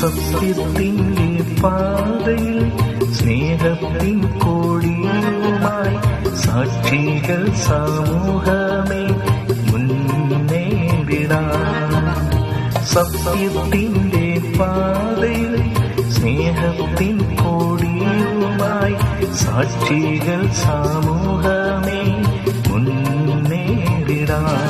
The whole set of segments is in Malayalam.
സത്യത്തിന്റെ പാതയിൽ സ്നേഹത്തിൻ കോടിയുമായി സാക്ഷികൾ സമൂഹമേ മുന്നേറിടാം സത്യത്തിന്റെ പാതയിൽ സ്നേഹത്തിൻ കോടിയുമായി സാക്ഷികൾ സമൂഹമേ മുന്നേറിടാം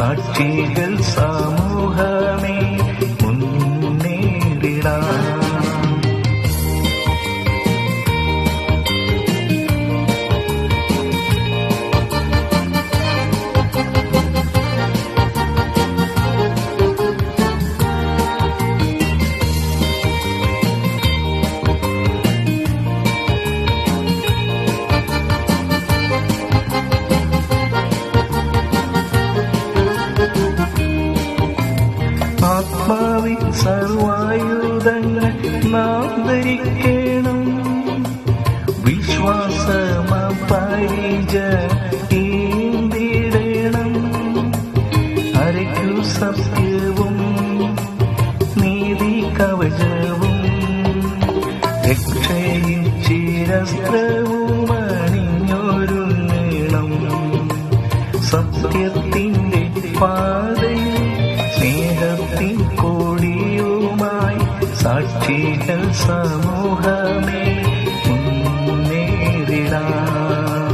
കോടിയുമായി സാക്ഷികൾ സർവായുധങ്ങൾ നാം ധരിക്കണം. വിശ്വാസമ പരിച അരയ്ക്കു സത്യവും നീതി കവചവും രക്ഷയും ചിരസ്ത്രവും അണിഞ്ഞൊരു സത്യത്തിന്റെ സത്യത്തിന്റെ സ്നേഹത്തിൻ മകൾ സമൂഹമേ നേരിടാം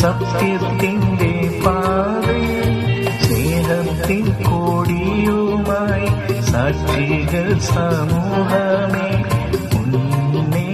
സത്യത്തിന്റെ പാതയിൽ സ്നേഹത്തിൻ കോടിയുമായി സാക്ഷികൾ സമൂഹമേ മുന്നേ